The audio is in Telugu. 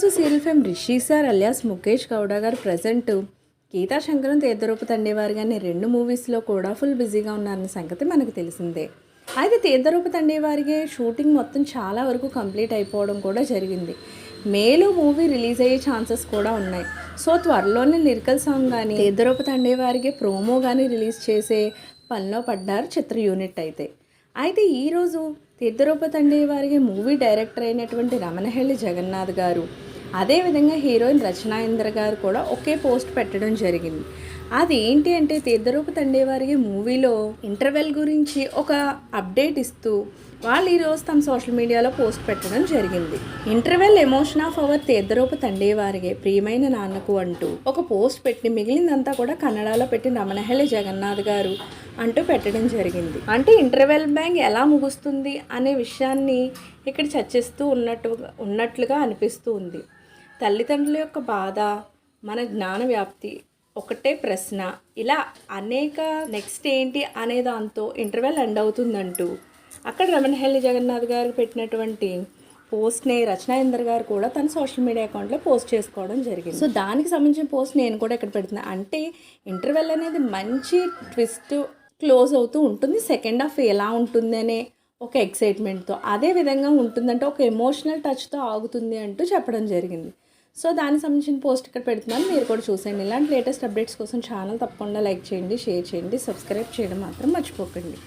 Friends serial fame Rishi sir alias Mukesh Gowda garu present Geetha Shankaram Theertharupa Thandeyavaru గారిని రెండు మూవీస్లో కూడా ఫుల్ బిజీగా ఉన్నారన్న సంగతి మనకు తెలిసిందే. అయితే తీర్థరూప తండేవారికి షూటింగ్ మొత్తం చాలా వరకు కంప్లీట్ అయిపోవడం కూడా జరిగింది. మేలో మూవీ రిలీజ్ అయ్యే ఛాన్సెస్ కూడా ఉన్నాయి. సో త్వరలోనే లిరికల్ సాంగ్ కానీ తీర్థరూప తండేవారికి ప్రోమో కానీ రిలీజ్ చేసే పనిలో పడ్డారు చిత్ర యూనిట్ అయితే. అయితే ఈరోజు తీర్థరూప తండ్రి వారికి మూవీ డైరెక్టర్ అయినటువంటి రమణహెల్లి జగన్నాథ్ గారు అదేవిధంగా హీరోయిన్ రచనా ఇంద్ర గారు కూడా ఒకే పోస్ట్ పెట్టడం జరిగింది. అది ఏంటి అంటే తీర్థరూపు తండ్రి వారికి మూవీలో ఇంటర్వెల్ గురించి ఒక అప్డేట్ ఇస్తూ వాళ్ళు ఈరోజు తమ సోషల్ మీడియాలో పోస్ట్ పెట్టడం జరిగింది. ఇంటర్వెల్ ఎమోషన్ ఆఫ్ అవర్ తీర్థరూపు తండ్రి వారికి ప్రియమైన నాన్నకు అంటూ ఒక పోస్ట్ పెట్టి మిగిలిందంతా కూడా కన్నడలో పెట్టి రమణహల్లి జగన్నాథ్ గారు అంటూ పెట్టడం జరిగింది. అంటే ఇంటర్వెల్ బ్యాంక్ ఎలా ముగుస్తుంది అనే విషయాన్ని ఇక్కడ చర్చిస్తూ ఉన్నట్టు ఉన్నట్లుగా అనిపిస్తూ ఉంది. తల్లిదండ్రుల యొక్క బాధ మన జ్ఞాన వ్యాప్తి ఒకటే ప్రశ్న. ఇలా అనేక నెక్స్ట్ ఏంటి అనే దాంతో ఇంటర్వెల్ ఎండ్ అవుతుందంటూ. అక్కడ రమణహల్లి జగన్నాథ్ గారు పెట్టినటువంటి పోస్ట్ని రచనా ఇందర్ గారు కూడా తన సోషల్ మీడియా అకౌంట్లో పోస్ట్ చేసుకోవడం జరిగింది. సో దానికి సంబంధించిన పోస్ట్ నేను కూడా ఇక్కడ పెడుతున్నా. అంటే ఇంటర్వెల్ అనేది మంచి ట్విస్ట్ క్లోజ్ అవుతూ ఉంటుంది. సెకండ్ హాఫ్ ఎలా ఉంటుందనే ఒక ఎక్సైట్మెంట్తో అదే విధంగా ఉంటుందంటే ఒక ఎమోషనల్ టచ్తో ఆగుతుంది అంటూ చెప్పడం జరిగింది. సో దానికి సంబంధించిన పోస్ట్ ఇక్కడ పెడుతున్నాను. మీరు కూడా చూసేయండి. ఇలాంటి లేటెస్ట్ అప్డేట్స్ కోసం ఛానల్ తప్పకుండా లైక్ చేయండి షేర్ చేయండి సబ్స్క్రైబ్ చేయడం మాత్రం మర్చిపోకండి.